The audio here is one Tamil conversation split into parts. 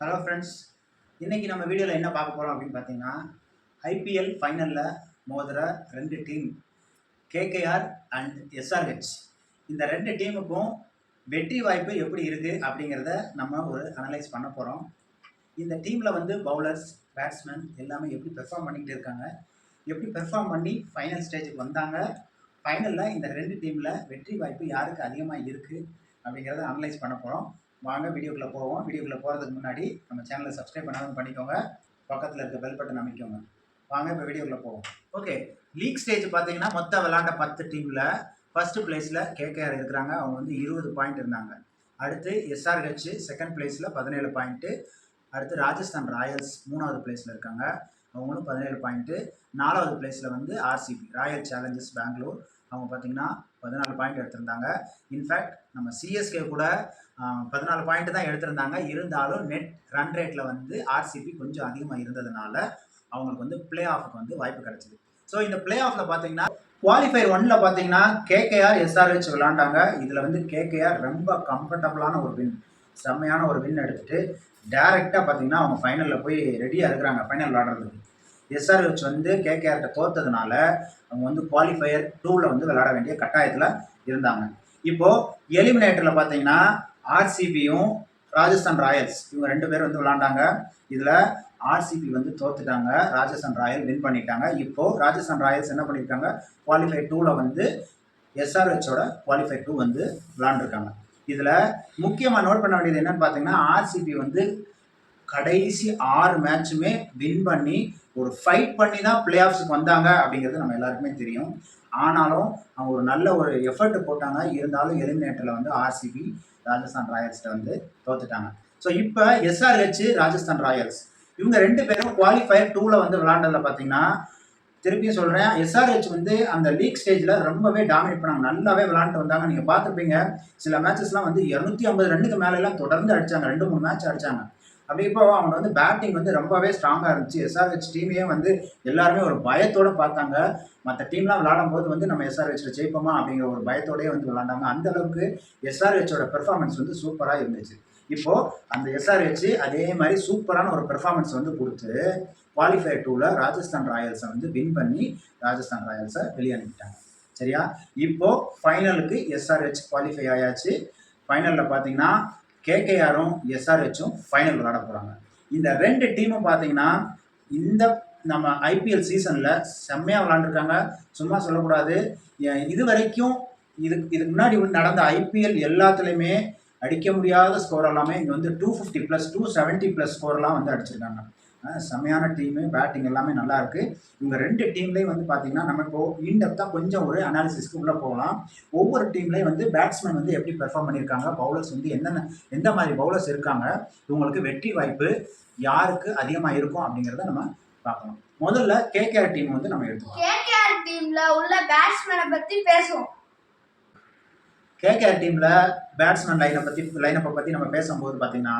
ஹலோ ஃப்ரெண்ட்ஸ் இன்றைக்கி நம்ம வீடியோவில் என்ன பார்க்க போகிறோம் அப்படின்னு பார்த்தீங்கன்னா ஐபிஎல் ஃபைனலில் மோதுகிற ரெண்டு டீம் கேகேஆர் அண்ட் எஸ்ஆர்ஹெச் இந்த ரெண்டு டீமுக்கும் வெற்றி வாய்ப்பு எப்படி இருக்குது அப்படிங்கிறத நம்ம ஒரு அனலைஸ் பண்ண போகிறோம் இந்த டீமில் வந்து பவுலர்ஸ் பேட்ஸ்மேன் எல்லாமே எப்படி பெர்ஃபார்ம் பண்ணிக்கிட்டு இருக்காங்க எப்படி பெர்ஃபார்ம் பண்ணி ஃபைனல் ஸ்டேஜுக்கு வந்தாங்க ஃபைனலில் இந்த ரெண்டு டீமில் வெற்றி வாய்ப்பு யாருக்கு அதிகமாக இருக்குது அப்படிங்கிறத அனலைஸ் பண்ண போகிறோம் வாங்க வீடியோக்குள்ளே போவோம். வீடியோக்குள்ளே போகிறதுக்கு முன்னாடி நம்ம சேனலை சப்ஸ்கிரைப் பண்ணாமல் பண்ணிக்கோங்க. பக்கத்தில் இருக்க பெல் பட்டன் அமைக்கோங்க. வாங்க இப்போ வீடியோக்குள்ளே போவோம். ஓகே லீக் ஸ்டேஜ் பார்த்தீங்கன்னா மொத்தம் விளாண்ட பத்து டீமில் ஃபஸ்ட்டு பிளேஸில் கேகேஆர் இருக்கிறாங்க. அவங்க வந்து இருபது பாயிண்ட் இருந்தாங்க. அடுத்து எஸ்ஆர்ஹெச் செகண்ட் பிளேஸில் பதினேழு பாயிண்ட்டு அடுத்து ராஜஸ்தான் ராயல்ஸ் மூணாவது பிளேஸில் இருக்காங்க. அவங்களும் பதினேழு பாயிண்ட்டு நாலாவது பிளேஸில் வந்து ஆர்சிபி ராயல் சேலஞ்சர்ஸ் பெங்களூர் அவங்க பார்த்தீங்கன்னா பதினாலு பாயிண்ட் எடுத்திருந்தாங்க. இன்ஃபேக்ட் நம்ம சிஎஸ்கே கூட பதினாலு பாயிண்ட் தான் எடுத்திருந்தாங்க. இருந்தாலும் நெட் ரன் ரேட்டில் வந்து ஆர்சிபி கொஞ்சம் அதிகமாக இருந்ததுனால அவங்களுக்கு வந்து பிளே ஆஃபுக்கு வந்து வாய்ப்பு கிடைச்சிது. ஸோ இந்த பிளே ஆஃபில் பார்த்தீங்கன்னா குவாலிஃபயர் ஒன்ல பார்த்தீங்கன்னா கேகேஆர் எஸ்ஆர்ஹெச் விளாண்டாங்க இதில் வந்து கேகேஆர் ரொம்ப கம்ஃபர்டபுளான ஒரு வின் செம்மையான ஒரு வின் எடுத்துட்டு டேரெக்டாக பார்த்தீங்கன்னா அவங்க ஃபைனலில் போய் ரெடியாக இருக்கிறாங்க ஃபைனல் விளாடுறதுக்கு எஸ்ஆர்ஹெச் வந்து கேகேஆர்கிட்ட தோத்ததுனால அவங்க வந்து குவாலிஃபயர் டூவில் வந்து விளையாட வேண்டிய கட்டாயத்தில் இருந்தாங்க. இப்போது எலிமினேட்டரில் பார்த்தீங்கன்னா ஆர்சிபியும் ராஜஸ்தான் ராயல்ஸ் இவங்க ரெண்டு பேர் வந்து விளாண்டாங்க இதில் ஆர்சிபி வந்து தோத்துட்டாங்க. ராஜஸ்தான் ராயல் வின் பண்ணிட்டாங்க. இப்போது ராஜஸ்தான் ராயல்ஸ் என்ன பண்ணியிருக்காங்க குவாலிஃபை டூவில் வந்து எஸ்ஆர்ஹெச்சோட குவாலிஃபை டூ வந்து விளாண்டுருக்காங்க இதில் முக்கியமாக நோட் பண்ண வேண்டியது என்னன்னு பார்த்தீங்கன்னா ஆர்சிபி வந்து கடைசி ஆறு மேட்சுமே வின் பண்ணி ஒரு ஃபைட் பண்ணி தான் பிளே ஆஃப்ஸுக்கு வந்தாங்க அப்படிங்கிறது நம்ம எல்லாருக்குமே தெரியும். ஆனாலும் அவங்க ஒரு நல்ல ஒரு எஃபர்ட் போட்டாங்க. இருந்தாலும் எலிமினேட்டரில் வந்து ஆர்சிபி ராஜஸ்தான் ராயல்ஸ்கிட்ட வந்து தோத்துட்டாங்க. ஸோ இப்போ எஸ்ஆர்ஹெச் ராஜஸ்தான் ராயல்ஸ் இவங்க ரெண்டு பேரும் குவாலிஃபயர் டூவில் வந்து விளாண்டதில் பார்த்தீங்கன்னா திருப்பியும் சொல்கிறேன் எஸ்ஆர்ஹெச் வந்து அந்த லீக் ஸ்டேஜில் ரொம்பவே டாமினேட் பண்ணாங்க. நல்லாவே விளாண்டு வந்தாங்க. நீங்கள் பார்த்துருப்பீங்க சில மேட்சஸ்லாம் வந்து இரநூத்தி ஐம்பது ரன்னுக்கு மேலெல்லாம் தொடர்ந்து அடித்தாங்க ரெண்டு மூணு மேட்ச் அடித்தாங்க அப்படி இப்போ அவங்க வந்து பேட்டிங் வந்து ரொம்பவே ஸ்ட்ராங்காக இருந்துச்சு. எஸ்ஆர்ஹெச் டீமையே வந்து எல்லாருமே ஒரு பயத்தோடு பார்த்தாங்க. மற்ற டீம்லாம் விளாடும் போது வந்து நம்ம எஸ்ஆர்ஹெச்சில் ஜெயிப்போமா அப்படிங்கிற ஒரு பயத்தோடயே வந்து விளாண்டாங்க அந்த அளவுக்கு எஸ்ஆர்ஹெச்சோட பெர்ஃபார்மன்ஸ் வந்து சூப்பராக இருந்துச்சு. இப்போது அந்த எஸ்ஆர்ஹெச் அதே மாதிரி சூப்பரான ஒரு பெர்ஃபார்மன்ஸ் வந்து கொடுத்து குவாலிஃபயர் டூவில் ராஜஸ்தான் ராயல்ஸை வந்து வின் பண்ணி ராஜஸ்தான் ராயல்ஸை வெளியனுப்பிட்டாங்க. சரியா? இப்போது ஃபைனலுக்கு எஸ்ஆர்ஹெச் குவாலிஃபை ஆயாச்சு. ஃபைனலில் பார்த்தீங்கன்னா கேகேஆரும் எஸ்ஆர்ஹெச்சும் ஃபைனல் விளாட போகிறாங்க இந்த ரெண்டு டீமும் பார்த்தீங்கன்னா இந்த நம்ம ஐபிஎல் சீசனில் செம்மையாக விளாண்டுருக்காங்க சும்மா சொல்லக்கூடாது. இது வரைக்கும் இதுக்கு இதுக்கு முன்னாடி நடந்த ஐபிஎல் எல்லாத்துலேயுமே அடிக்க முடியாத ஸ்கோர் எல்லாமே இங்கே வந்து two fifty plus two seventy plus ஸ்கோர்லாம் வந்து அடிச்சிருக்காங்க. அஹ் செம்மையான டீமு பேட்டிங் எல்லாமே நல்லா இருக்கு இவங்க ரெண்டு டீம்லேயும் வந்து பார்த்தீங்கன்னா நம்ம இப்போ இன்டெப்த்தாக கொஞ்சம் ஒரு அனாலிசிஸ்க்கு உள்ளே போகலாம். ஒவ்வொரு டீம்லேயும் வந்து பேட்ஸ்மேன் வந்து எப்படி பெர்ஃபார்ம் பண்ணியிருக்காங்க பவுலர்ஸ் வந்து என்னென்ன எந்த மாதிரி பவுலர்ஸ் இருக்காங்க இவங்களுக்கு வெற்றி வாய்ப்பு யாருக்கு அதிகமாக இருக்கும் அப்படிங்கிறத நம்ம பார்க்கலாம் முதல்ல கேகேஆர் டீம் வந்து நம்ம எடுத்துக்கலாம். கேகேஆர் டீம்ல உள்ள பேட்ஸ்மேனை பத்தி பேசுவோம். கேகேஆர் டீமில் பேட்ஸ்மேன் லைனை பற்றி லைனப்பை பற்றி நம்ம பேசும்போது பார்த்தீங்கன்னா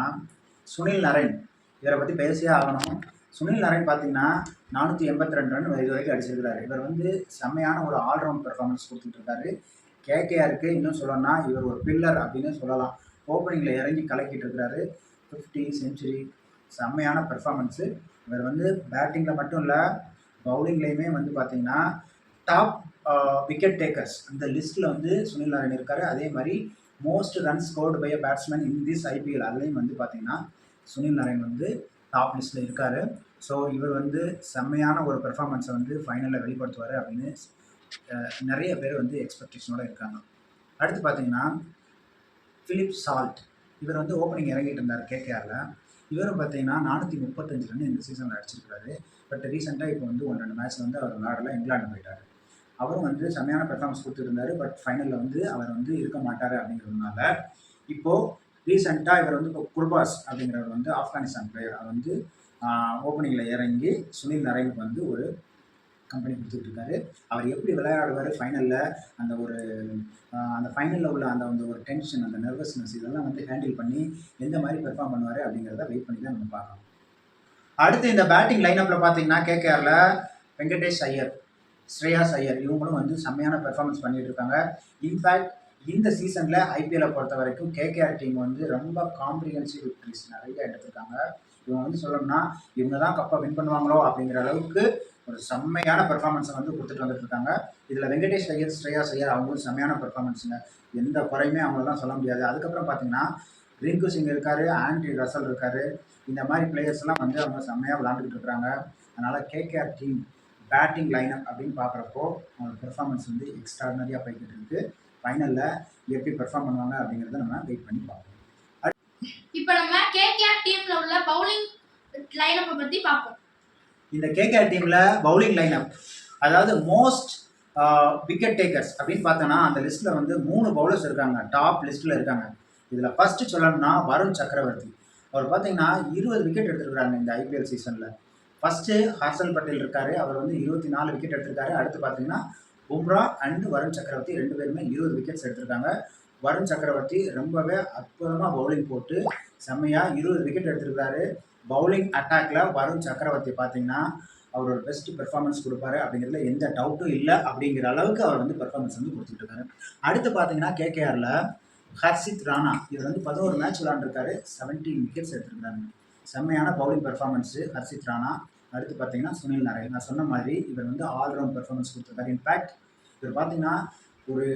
சுனில் நரேன் இவரை பற்றி பேசியே ஆகணும். சுனில் நரேன் பார்த்தீங்கன்னா நானூற்றி எண்பத்தி ரெண்டு ரன் இது வரைக்கும் அடிச்சிருக்கிறாரு. இவர் வந்து செம்மையான ஒரு ஆல்ரவுண்ட் பெர்ஃபார்மன்ஸ் கொடுத்துட்டு இருக்காரு. கேகேஆருக்கு இன்னும் சொல்லணும்னா இவர் ஒரு பில்லர் அப்படின்னு சொல்லலாம். ஓப்பனிங்கில் இறங்கி கலக்கிட்டு இருக்கிறாரு ஃபிஃப்டி செஞ்சுரி செம்மையான பெர்ஃபார்மன்ஸு இவர் வந்து பேட்டிங்கில் மட்டும் இல்லை பவுலிங்லேயுமே வந்து பார்த்தீங்கன்னா டாப் விக்கெட் டேக்கர்ஸ் அந்த லிஸ்ட்டில் வந்து சுனில் நாராயண் இருக்கார். அதே மாதிரி most run scored by a batsman in this IPL அதுலேயும் வந்து பார்த்தீங்கன்னா சுனில் நாராயண் வந்து டாப் லிஸ்ட்டில் இருக்கார். ஸோ இவர் வந்து செம்மையான ஒரு பெர்ஃபார்மன்ஸை வந்து ஃபைனலில் வெளிப்படுத்துவார் அப்படின்னு நிறைய பேர் வந்து எக்ஸ்பெக்டேஷனோட இருக்காங்க. அடுத்து பார்த்தீங்கன்னா ஃபிலிப் சால்ட் இவர் வந்து ஓப்பனிங் இறங்கிட்டு இருந்தார் கேகேஆரில் இவரும் பார்த்தீங்கன்னா நானூற்றி முப்பத்தஞ்சு ரன் இந்த சீசனில் அடிச்சிருக்காரு. பட் ரீசெண்டாக இப்போ வந்து ஒன்று ரெண்டு மேட்ச்சில் வந்து அவர் விளையாடல இங்கிலாந்து போயிட்டார். அவரும் வந்து செம்மையான பெர்ஃபார்மன்ஸ் கொடுத்துருந்தாரு பட் ஃபைனலில் வந்து அவர் வந்து இருக்க மாட்டார் அப்படிங்கிறதுனால இப்போது ரீசெண்டாக இவர் வந்து இப்போ குர்பாஸ் அப்படிங்கிறவர் வந்து ஆப்கானிஸ்தான் பிளேயர் அவர் வந்து ஓப்பனிங்கில் இறங்கி சுனில் நரேனுக்கு வந்து ஒரு கம்பெனி கொடுத்துட்டு இருக்காரு. அவர் எப்படி விளையாடுவார்? ஃபைனலில் அந்த ஒரு அந்த ஃபைனலில் உள்ள அந்த அந்த ஒரு டென்ஷன் அந்த நர்வஸ்னஸ் இதெல்லாம் வந்து ஹேண்டில் பண்ணி எந்த மாதிரி பெர்ஃபார்ம் பண்ணுவார் அப்படிங்கிறத வெயிட் பண்ணி தான் நம்ம பார்க்கலாம் அடுத்து இந்த பேட்டிங் லைனப்பில் பார்த்தீங்கன்னா கேகேஆரில் வெங்கடேஷ் ஐயர் ஸ்ரேயாஸ் ஐயர் இவங்களும் வந்து செம்மையான பெர்ஃபார்மன்ஸ் பண்ணிகிட்டு இருக்காங்க. இன்ஃபேக்ட் இந்த சீசனில் ஐபிஎல்லை பொறுத்த வரைக்கும் கேகேஆர் டீம் வந்து ரொம்ப காம்ப்ரிஹென்சிவ் விக்ட்ரிஸ் நிறைய எடுத்திருக்காங்க. இவங்க வந்து சொல்லணும்னா இவங்க தான் கப்பை வின் பண்ணுவாங்களோ அப்படிங்கிற அளவுக்கு ஒரு செம்மையான பெர்ஃபார்மன்ஸை வந்து கொடுத்துட்டு வந்துட்டு இருக்காங்க இதில் வெங்கடேஷ் ஐயர் ஸ்ரேயா ஐயர் அவங்களும் செம்மையான பெர்ஃபார்மன்ஸுங்க எந்த குறையுமே அவங்களெல்லாம் சொல்ல முடியாது. அதுக்கப்புறம் பார்த்தீங்கன்னா ரிங்கு சிங் இருக்காரு ஆண்ட்ரி ரசல் இருக்காரு. இந்த மாதிரி பிளேயர்ஸ்லாம் வந்து அவங்க செம்மையாக விளாண்டுக்கிட்டு இருக்கிறாங்க அதனால் கேகேஆர் டீம் பேட்டிங் லைனப் அப்படின்னு பார்க்குறப்போ அவங்க பெர்ஃபார்மன்ஸ் வந்து எக்ஸ்ட்ராடனரியாக போய்கிட்டு இருக்குது ஃபைனலில் எப்படி பெர்ஃபார்ம் பண்ணுவாங்க அப்படிங்கிறத நம்ம வெயிட் பண்ணி பார்ப்போம். இப்போ நம்ம கேகேஆர் டீம்ல உள்ள பவுலிங் லைனப்பை பத்தி பார்ப்போம். இந்த கேகேஆர் டீமில் பவுலிங் லைனப் அதாவது மோஸ்ட் விக்கெட் டேக்கர்ஸ் அப்படின்னு பார்த்தோன்னா அந்த லிஸ்ட்டில் வந்து மூணு பவுலர்ஸ் இருக்காங்க. டாப் லிஸ்ட்டில் இருக்காங்க. இதில் ஃபஸ்ட்டு சொல்லணும்னா வருண் சக்கரவர்த்தி. அவர் பார்த்தீங்கன்னா இருபது விக்கெட் எடுத்திருக்கிறாங்க இந்த ஐபிஎல் சீசனில் ஃபஸ்ட்டு ஹர்ஷல் பட்டேல் இருக்காரு. அவர் வந்து இருபத்தி நாலு விக்கெட் எடுத்திருக்காரு. அடுத்து பார்த்தீங்கன்னா பும்ரா அண்ட் வருண் சக்கரவர்த்தி ரெண்டு பேருமே இருபது விக்கெட்ஸ் எடுத்திருக்காங்க. வருண் சக்கரவர்த்தி ரொம்பவே அற்புதமாக பவுலிங் போட்டு செம்மையாக இருபது விக்கெட் எடுத்திருக்காரு பவுலிங் அட்டாக்ல வருண் சக்கரவர்த்தி பார்த்தீங்கன்னா அவரோட பெஸ்ட் பெர்ஃபார்மன்ஸ் கொடுப்பாரு. அப்படிங்கிறதுல எந்த டவுட்டும் இல்லை அப்படிங்கிற அளவுக்கு அவர் வந்து பெர்ஃபார்மன்ஸ் வந்து கொடுத்துட்டு இருக்காரு. அடுத்து பார்த்தீங்கன்னா கேகேஆரில் ஹர்ஷித் ராணா. இவர் வந்து பதினோரு மேட்ச் விளாண்டுருக்காரு செவன்டீன் விக்கெட்ஸ் எடுத்திருக்காங்க செம்மையான பவுலிங் பெர்ஃபார்மன்ஸு ஹர்ஷித் ராணா. அடுத்து பார்த்தீங்கன்னா சுனில் நாராயண் நான் சொன்ன மாதிரி இவர் வந்து ஆல்ரவுண்ட் பெர்ஃபார்மன்ஸ் கொடுத்துருக்காரு. இன்ஃபேக்ட் இவர் பார்த்தீங்கன்னா ஒரு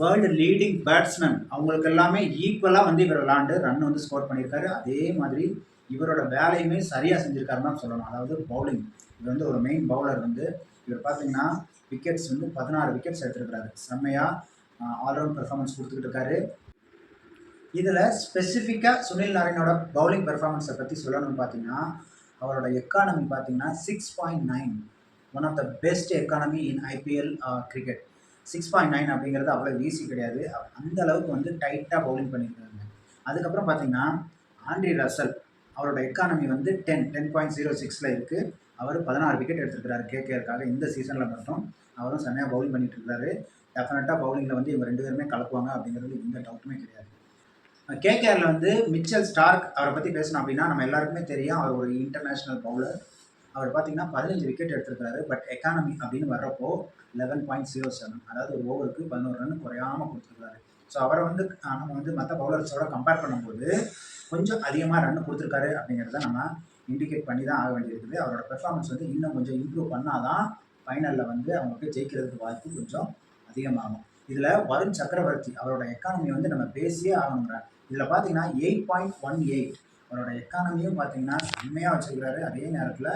வேர்ல்டு லீடிங் பேட்ஸ்மேன் அவங்களுக்கு எல்லாமே ஈக்குவலாக வந்து இவர் விளாண்டு ரன் வந்து ஸ்கோர் பண்ணியிருக்காரு. அதே மாதிரி இவரோட வேலையுமே சரியாக செஞ்சுருக்காருன்னு தான் சொல்லணும். அதாவது பவுலிங் இவர் வந்து ஒரு மெயின் பவுலர் வந்து இவர் பார்த்தீங்கன்னா விக்கெட்ஸ் வந்து பதினாறு விக்கெட்ஸ் எடுத்திருக்கிறாரு. செம்மையாக ஆல்ரவுண்ட் பெர்ஃபார்மன்ஸ் கொடுத்துக்கிட்டு இருக்காரு. இதில் ஸ்பெசிஃபிக்காக சுனில் நாராயணோட பவுலிங் பெர்ஃபார்மன்ஸை பற்றி சொல்லணும்னு பார்த்தீங்கன்னா அவரோட எக்கானமி பார்த்தீங்கன்னா six point nine one of the best economy in IPL cricket six point nine அப்படிங்கிறது அவ்வளோ ஈஸி கிடையாது. அந்த அளவுக்கு வந்து டைட்டாக பவுலிங் பண்ணியிருக்காங்க. அதுக்கப்புறம் பார்த்தீங்கன்னா ஆண்ட்ரி ரசல் அவரோட எக்கானமி வந்து டென் டென் பாயிண்ட் ஜீரோ சிக்ஸில் இருக்குது அவர் பதினாறு விக்கெட் எடுத்திருக்கிறாரு கேகேஆருக்காக இந்த சீசனில் மட்டும். அவரும் செம்மையாக பவுலிங் பண்ணிட்டு இருக்காரு. டெஃபினட்டாக பவுலிங்கில் வந்து இவங்க ரெண்டு பேருமே கலக்குவாங்க அப்படிங்கிறது எந்த டவுட்டுமே கிடையாது. கேகேஆரில் வந்து மிச்சல் ஸ்டார்க் அவரை பற்றி பேசணும் அப்படின்னா நம்ம எல்லாருக்குமே தெரியும். அவர் ஒரு இன்டர்நேஷ்னல் பவுலர் அவர் பார்த்தீங்கன்னா பதினஞ்சு விக்கெட் எடுத்திருக்காரு. பட் எக்கானமி அப்படின்னு வர்றப்போ லெவன் பாயிண்ட் ஜீரோ செவன் அதாவது ஒரு ஓவருக்கு பதினோரு ரன் குறையாமல் கொடுத்துருக்காரு. ஸோ அவரை வந்து நம்ம வந்து மற்ற பவுலர்ஸோட கம்பேர் பண்ணும்போது கொஞ்சம் அதிகமாக ரன் கொடுத்துருக்காரு அப்படிங்கிறத நம்ம இண்டிகேட் பண்ணி தான் ஆக வேண்டியிருக்குது. அவரோட பெர்ஃபார்மன்ஸ் வந்து இன்னும் கொஞ்சம் இம்ப்ரூவ் பண்ணால் தான் ஃபைனலில் வந்து அவங்களுக்கு ஜெயிக்கிறதுக்கு வாய்ப்பு கொஞ்சம் அதிகமாகும். இதில் வருண் சக்கரவர்த்தி அவரோட எக்கானமி வந்து நம்ம பேசியே ஆகணுங்கிற இதில் பார்த்தீங்கன்னா எயிட் பாயிண்ட் ஒன் எயிட் அவரோட எக்கானமியும் பார்த்தீங்கன்னா செம்மையாக வச்சிருக்கிறாரு. அதே நேரத்தில்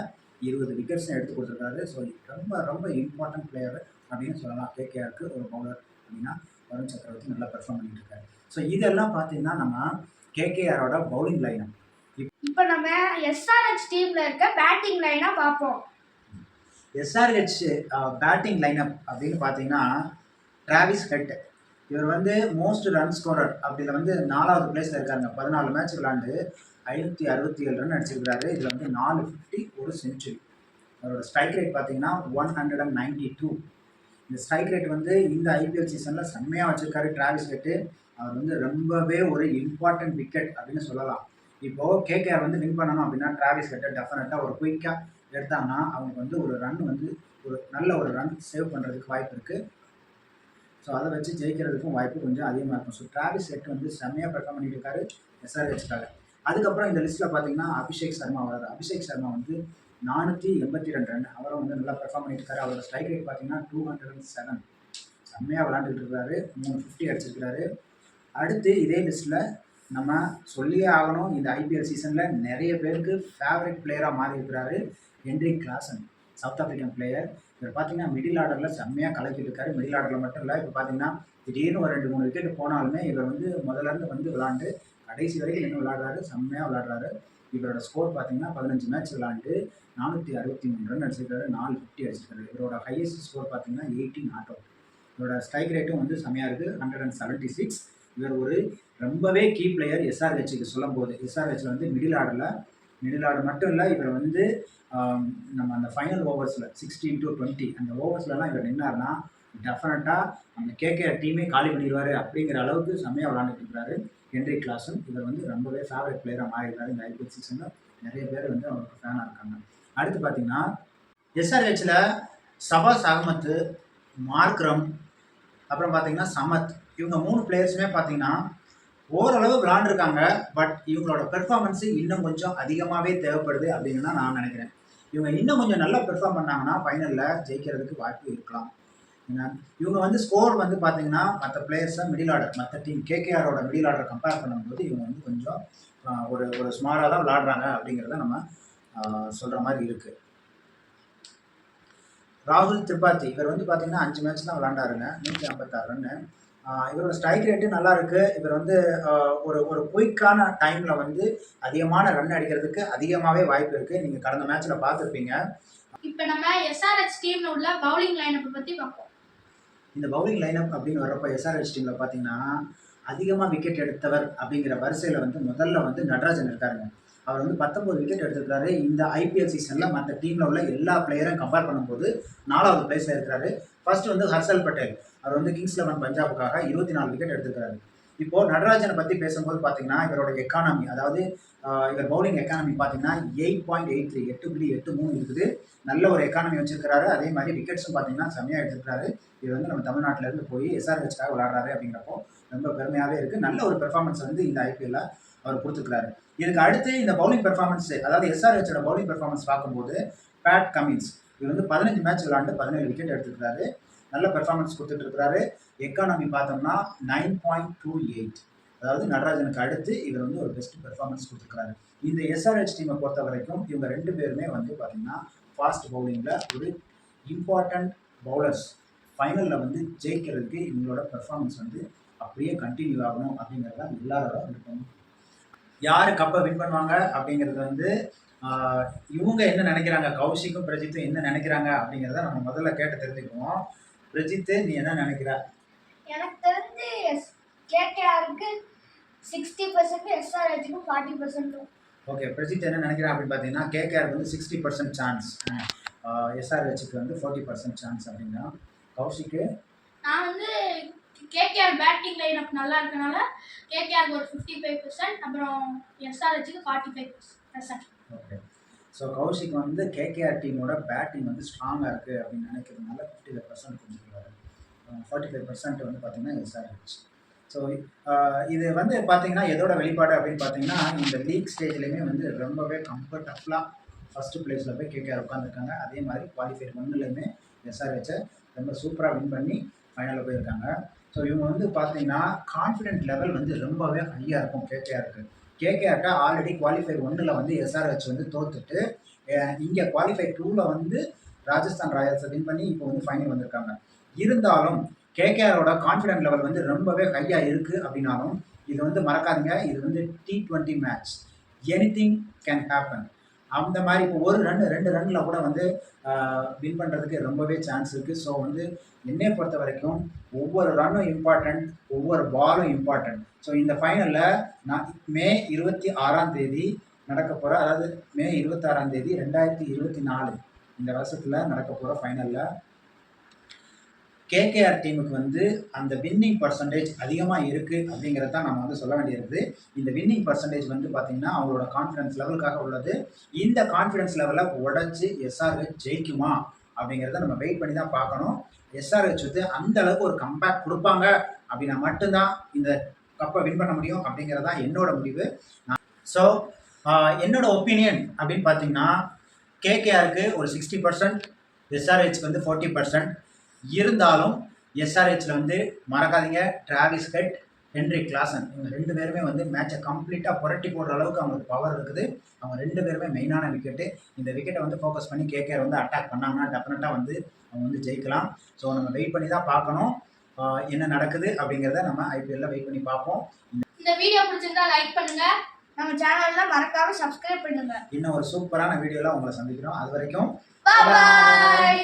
இருபது விக்கெட்ஸும் எடுத்து கொடுத்துருக்காரு. ஸோ ரொம்ப ரொம்ப இம்பார்ட்டன்ட் பிளேயர் அப்படின்னு சொல்லலாம். கேகேஆருக்கு ஒரு பவுலர் அப்படின்னா வருண் சக்கரவர்த்தி நல்லா பெர்ஃபார்ம் பண்ணிட்டு இருக்காரு. ஸோ இதெல்லாம் பார்த்தீங்கன்னா நம்ம கேகேஆரோட பவுலிங் லைனம் இப்போ நம்ம எஸ்ஆர்ஹெச் டீம்ல இருக்க பேட்டிங் லைனா பார்ப்போம். எஸ்ஆர்ஹெச் பேட்டிங் லைனப் அப்படின்னு பார்த்தீங்கன்னா டிராவிஸ் ஹெட் இவர் வந்து மோஸ்ட் ரன் ஸ்கோரர் அப்படியில் வந்து நாலாவது பிளேஸில் இருக்காங்க பதினாலு மேட்ச் விளாண்டு ஐநூற்றி அறுபத்தி ஏழு ரன் அடிச்சிருக்கிறாரு. இதில் வந்து நாலு ஃபிஃப்டி ஒரு செஞ்சுரி அவரோட ஸ்ட்ரைக் ரேட் பார்த்தீங்கன்னா one hundred and ninety two இந்த ஸ்ட்ரைக் ரேட் வந்து இந்த ஐபிஎல் சீசனில் செம்மையாக வச்சுருக்காரு டிராவிஸ் ஹெட்டு அவர் வந்து ரொம்பவே ஒரு இம்பார்ட்டன்ட் விக்கெட் அப்படின்னு சொல்லலாம். இப்போது கேகேஆர் வந்து வின் பண்ணணும் அப்படின்னா டிராவிஸ் ஹெட்டை டெஃபினட்டாக ஒரு குயிக்காக எடுத்தாங்கன்னா அவங்களுக்கு வந்து ஒரு ரன் வந்து ஒரு நல்ல ஒரு ரன் சேவ் பண்ணுறதுக்கு வாய்ப்பு இருக்குது ஸோ அதை வச்சு ஜெயிக்கிறதுக்கும் வாய்ப்பு கொஞ்சம் அதிகமாக இருக்கும். ஸோ டிராவிஸ் ஹெட் வந்து செம்மையாக பெர்ஃபார்ம் பண்ணியிருக்காரு இருக்காரு எஸ்ஆர்ஹெச்க்காக அதுக்கப்புறம் இந்த லிஸ்ட்டில் பார்த்தீங்கன்னா அபிஷேக் சர்மா வராது அபிஷேக் சர்மா வந்து நானூற்றி எண்பத்தி ரெண்டு ரன் அவரும் வந்து நல்லா பெர்ஃபார்ம் பண்ணியிருக்காரு அவரோட ஸ்ட்ரைக் ரேட் பார்த்தீங்கன்னா டூ ஹண்ட்ரட் அண்ட் செவன் செம்மையாக விளாண்டுட்டு இருக்காரு. மூணு ஃபிஃப்டி அடிச்சிருக்கிறாரு. அடுத்து இதே லிஸ்ட்டில் நம்ம சொல்லியே ஆகணும். இந்த ஐபிஎல் சீசனில் நிறைய பேருக்கு ஃபேவரட் பிளேயராக மாறி இருக்கிறாரு Henry Klaasen South African player இவர் பார்த்தீங்கன்னா மிடில் ஆர்டரில் செம்மையாக கலக்கிட்டு இருக்காரு மிடில் ஆர்டரில் மட்டும் இல்லை இப்போ பார்த்தீங்கன்னா திடீர்னு ஒரு ரெண்டு மூணு விக்கெட் போனாலுமே இவர் வந்து முதல்ல இருந்து வந்து விளாண்டு கடைசி வரைக்கும் நின்று விளாடுறாரு செம்மையாக விளாடுறாரு. இவரோட ஸ்கோர் பார்த்தீங்கன்னா பதினஞ்சு மேட்ச் விளாண்டு நானூற்றி அறுபத்தி மூணு ரன் அடிச்சிருக்காரு நாலு ஃபிஃப்டி அடிச்சிருக்காரு. இவரோட ஹையஸ்ட் ஸ்கோர் பார்த்தீங்கன்னா எயிட்டின் நாட் அவுட் இவரோட ஸ்ட்ரைக் ரேட்டும் வந்து செம்மையாக இருக்குது ஹண்ட்ரட் அண்ட் செவன்ட்டி சிக்ஸ் இவர் ஒரு ரொம்பவே கீ பிளேயர் எஸ்ஆர்ஹெச்சுக்கு சொல்லும் போது எஸ்ஆர்ஹெச்சில் வந்து மிடில் ஆர்டரில் மிடில் ஆர்டர் மட்டும் இல்லை இவர் வந்து நம்ம அந்த ஃபைனல் ஓவர்ஸில் சிக்ஸ்டீன் டு டுவெண்ட்டி அந்த ஓவர்ஸ்லலாம் இவர் நின்னார்னா டெஃபினட்டாக அந்த கேகேஆர் டீமே காலி பண்ணிடுவார் அப்படிங்கிற அளவுக்கு செம்மையாக விளாண்டுட்டு இருக்கிறாரு ஹென்ரி கிளாஸும். இவர் வந்து ரொம்பவே ஃபேவரட் பிளேயராக மாறிடுறாரு இந்த ஐபிஎல் சீசனில் நிறைய பேர் வந்து அவருக்கு ஃபேனாக இருக்காங்க. அடுத்து பார்த்தீங்கன்னா எஸ்ஆர்ஹெச்சில் சபாஸ் அகமத்து மார்க்ரம் அப்புறம் பார்த்தீங்கன்னா சமத். இவங்க மூணு பிளேயர்ஸுமே பார்த்தீங்கன்னா ஓரளவு விளாண்டுருக்காங்க பட் இவங்களோட பெர்ஃபார்மன்ஸு இன்னும் கொஞ்சம் அதிகமாகவே தேவைப்படுது அப்படின்னு தான் நான் நினைக்கிறேன். இவங்க இன்னும் கொஞ்சம் நல்லா பெர்ஃபார்ம் பண்ணாங்கன்னா ஃபைனலில் ஜெயிக்கிறதுக்கு வாய்ப்பு இருக்கலாம். ஏன்னா இவங்க வந்து ஸ்கோர் வந்து பார்த்தீங்கன்னா மற்ற பிளேயர்ஸை மிடில் ஆர்டர் மற்ற டீம் கேகேஆரோட மிடில் ஆர்டர் கம்பேர் பண்ணும்போது இவங்க வந்து கொஞ்சம் ஒரு ஒரு ஸ்மாராக தான் விளாடுறாங்க அப்படிங்கிறத நம்ம சொல்கிற மாதிரி இருக்குது ராகுல் திரிபாதி இவர் வந்து பார்த்தீங்கன்னா அஞ்சு மேட்ச் தான் விளாண்டாருங்க. நூற்றி ஐம்பத்தாறு ரன்னு. இவரோட ஸ்ட்ரைக் ரேட்டு நல்லா இருக்கு. இவர் வந்து ஒரு ஒரு குயிக்கான டைமில் வந்து அதிகமான ரன் அடிக்கிறதுக்கு அதிகமாகவே வாய்ப்பு இருக்குது நீங்கள் கடந்த மேட்ச்சில் பார்த்துருப்பீங்க. இப்போ நம்ம எஸ்ஆர்ஹெச் டீம்ல உள்ள பவுலிங் லைனப்பை பத்தி பார்ப்போம். இந்த பவுலிங் லைனப் அப்படின்னு வரப்போ எஸ்ஆர்ஹெச் டீமில் பார்த்தீங்கன்னா அதிகமாக விக்கெட் எடுத்தவர் அப்படிங்கிற வரிசையில் வந்து முதல்ல வந்து நடராஜன் இருக்காருங்க. அவர் வந்து பத்தொம்பது விக்கெட் எடுத்திருக்காரு இந்த ஐபிஎல் சீசனில் மற்ற டீமில் உள்ள எல்லா பிளேயரும் கம்பேர் பண்ணும்போது நாலாவது பிளேஸில் இருக்கிறாரு. ஃபர்ஸ்ட் வந்து ஹர்ஷல் பட்டேல். அவர் வந்து கிங்ஸ் லெவன் பஞ்சாபுக்காக இருபத்தி நாலு விக்கெட் எடுத்திருக்காரு. இப்போ நடராஜனை பற்றி பேசும்போது பார்த்தீங்கன்னா இவரோட எக்கானமி அதாவது இவர் பவுலிங் எக்கானமி பார்த்தீங்கன்னா எயிட் பாயிண்ட் எயிட் த்ரீ எட்டு புள்ளி எட்டு மூணு இருக்குது. நல்ல ஒரு எக்கானமி வச்சிருக்கிறாரு. அதே மாதிரி விக்கெட்ஸும் பார்த்தீங்கன்னா செம்மையாக எடுத்திருக்காரு இது வந்து நம்ம தமிழ்நாட்டில இருந்து போய் எஸ்ஆர்ஹெச்காக விளாடுறாரு அப்படிங்கிறப்போ ரொம்ப பெருமையாகவே இருக்குது நல்ல ஒரு பெர்ஃபார்மன்ஸ் வந்து இந்த ஐபிஎல்ல அவர் கொடுத்துருக்காரு இதுக்கு அடுத்து இந்த பவுலிங் பெர்ஃபார்மன்ஸ் அதாவது எஸ்ஆர்ஹெச்சோட பவுலிங் பெர்ஃபார்மன்ஸ் பார்க்கும்போது பேட் கமின்ஸ் இவர் வந்து பதினஞ்சு மேட்ச் விளாண்டு பதினேழு விக்கெட் எடுத்துருக்காரு நல்ல பெர்ஃபார்மன்ஸ் கொடுத்துட்டு இருக்காரு எக்கானமி பார்த்தோம்னா நைன் பாயிண்ட் டூ எயிட் அதாவது நடராஜனுக்கு அடுத்து இவர் வந்து ஒரு பெஸ்ட் பெர்ஃபார்மன்ஸ் கொடுத்துருக்காரு இந்த எஸ்ஆர்ஹெச் டீமை பொறுத்த வரைக்கும் இவங்க ரெண்டு பேருமே வந்து பார்த்தீங்கன்னா ஃபாஸ்ட் பவுலிங்கில் ஒரு இம்பார்ட்டண்ட் பவுலர்ஸ் ஃபைனலில் வந்து ஜெயிக்கிறதுக்கு இவங்களோட பெர்ஃபார்மன்ஸ் வந்து அப்படியே கண்டினியூ ஆகணும் அப்படிங்கிறது தான் எல்லாரோட விருப்பம். யார் கப்பை வின் பண்ணுவாங்க அப்படிங்கிறது வந்து இவங்க என்ன நினைக்கிறாங்க? கௌஷிக்கும் பிரஜித்தும் என்ன நினைக்கிறாங்க அப்படிங்கிறத நம்ம முதல்ல கேட்டு தெரிஞ்சுக்குவோம். பிரஜித்து நீ என்ன நினைக்கிற? எனக்கு தெரிஞ்சு கேகேஆருக்கு சிக்ஸ்டி பர்சன்ட் எஸ்ஆர்ஹெச்சுக்கு ஃபார்ட்டி பர்சன்ட்டும் ஓகே பிரஜித் என்ன நினைக்கிறான் அப்படின்னு பார்த்தீங்கன்னா கேகேஆர் வந்து சிக்ஸ்டி பர்சன்ட் சான்ஸ் எஸ்ஆர்ஹெச்சுக்கு வந்து ஃபோர்ட்டி பர்சன்ட் சான்ஸ் அப்படின்னா கௌஷிக்கு நான் வந்து கேகேஆர் பேட்டிங் லைனப் நல்லா இருக்கனால கேகேஆருக்கு ஒரு ஃபிஃப்டி ஃபைவ் பர்சன்ட் அப்புறம் எஸ்ஆர்ஹெச்சுக்கு forty five percent okay. So Kaushik வந்து கேகேஆர் டீமோட பேட்டிங் வந்து ஸ்ட்ராங்காக இருக்குது அப்படின்னு நினைக்கிறதுனால ஃபிஃப்டி ஃபைவ் பர்சன்ட் கொடுத்துருக்காரு. ஃபார்ட்டி ஃபைவ் பர்சன்ட் வந்து பார்த்தீங்கன்னா ஆயிடுச்சு ஸோ இது வந்து பார்த்தீங்கன்னா எதோட வெளிப்பாடு அப்படின்னு பார்த்தீங்கன்னா இந்த லீக் ஸ்டேஜ்லேயுமே வந்து ரொம்பவே கம்ஃபர்டபுளாக ஃபஸ்ட்டு பிளேஸில் போய் கேகேஆர் உட்காந்துருக்காங்க அதே மாதிரி குவாலிஃபைட் ஒன்றுலையுமே எஸ்ஆர்ஹெச்சை ரொம்ப சூப்பராக வின் பண்ணி ஃபைனலில் போயிருக்காங்க. ஸோ இவங்க வந்து பார்த்தீங்கன்னா கான்ஃபிடென்ட் லெவல் வந்து ரொம்பவே ஹையாக இருக்கும் கேகேஆருக்கு கேகேஆர்ட்ட ஆல்ரெடி குவாலிஃபை ஒன்றில் வந்து எஸ்ஆர்ஹெச் வந்து தோத்துட்டு இங்கே குவாலிஃபை டூவில் வந்து ராஜஸ்தான் ராயல்ஸை வின் பண்ணி இப்போ வந்து ஃபைனல் வந்திருக்காங்க. இருந்தாலும் கேகேஆரோட கான்ஃபிடென்ட் லெவல் வந்து ரொம்பவே ஹையாக இருக்குது அப்படின்னாலும் இது வந்து மறக்காதீங்க. இது வந்து T twenty match anything can happen அந்த மாதிரி இப்போ ஒரு ரன் ரெண்டு ரன்னில் கூட வந்து வின் பண்ணுறதுக்கு ரொம்பவே சான்ஸ் இருக்குது ஸோ வந்து என்னை பொறுத்த வரைக்கும் ஒவ்வொரு ரன்னும் இம்பார்ட்டண்ட் ஒவ்வொரு பாலும் இம்பார்ட்டண்ட் ஸோ இந்த ஃபைனலில் நான் மே இருபத்தி ஆறாம் தேதி நடக்க போகிற அதாவது மே இருபத்தாறாம் தேதி ரெண்டாயிரத்தி இருபத்தி நாலு இந்த வருஷத்தில் நடக்க போகிற ஃபைனலில் கேகேஆர் டீமுக்கு வந்து அந்த வின்னிங் பர்சன்டேஜ் அதிகமாக இருக்குது அப்படிங்கிறத தான் நம்ம வந்து சொல்ல வேண்டியிருக்குது. இந்த வின்னிங் பர்சன்டேஜ் வந்து பார்த்திங்கன்னா அவங்களோட கான்ஃபிடன்ஸ் லெவலுக்காக உள்ளது. இந்த கான்ஃபிடன்ஸ் லெவலை உடச்சி எஸ்ஆர்ஹெச் ஜெயிக்குமா அப்படிங்கிறத நம்ம வெயிட் பண்ணி தான் பார்க்கணும். எஸ்ஆர்ஹெச் வந்து அந்த அளவுக்கு ஒரு கம்பேக் கொடுப்பாங்க அப்படின்னா மட்டும்தான் இந்த கப்பை வின் பண்ண முடியும் அப்படிங்கிறது தான் என்னோட முடிவு. ஸோ என்னோட ஒப்பீனியன் அப்படின்னு பார்த்தீங்கன்னா கேகேஆருக்கு ஒரு சிக்ஸ்டி பர்சன்ட் எஸ்ஆர்ஹெச் வந்து ஃபோர்ட்டி பர்சன்ட் இருந்தாலும் எஸ்ஆர்ஹெச்சில் வந்து மறக்காதீங்க. டிராவிஸ் கட் ஹென்ரி கிளாசன் இவங்க ரெண்டு பேருமே வந்து மேட்சை கம்ப்ளீட்டாக புரட்டி போடுற அளவுக்கு அவங்களுக்கு பவர் இருக்குது. அவங்க ரெண்டு பேருமே மெயினான விக்கெட்டு இந்த விக்கெட்டை வந்து ஃபோக்கஸ் பண்ணி கேகேஆர் வந்து அட்டாக் பண்ணாங்கன்னா டெஃபினட்டாக வந்து அவங்க வந்து ஜெயிக்கலாம். ஸோ நம்ம வெயிட் பண்ணி தான் பார்க்கணும். என்ன நடக்குது அப்படிங்கிறத நம்ம ஐபிஎல்ல வெயிட் பண்ணி பார்ப்போம். இந்த வீடியோ பிடிச்சிருந்தா லைக் பண்ணுங்க. நம்ம சேனல்ல மறக்காம சப்ஸ்கிரைப் பண்ணுங்க. இன்னும் ஒரு சூப்பரான வீடியோவில் உங்களை சந்திக்கிறோம். அது வரைக்கும் பாய்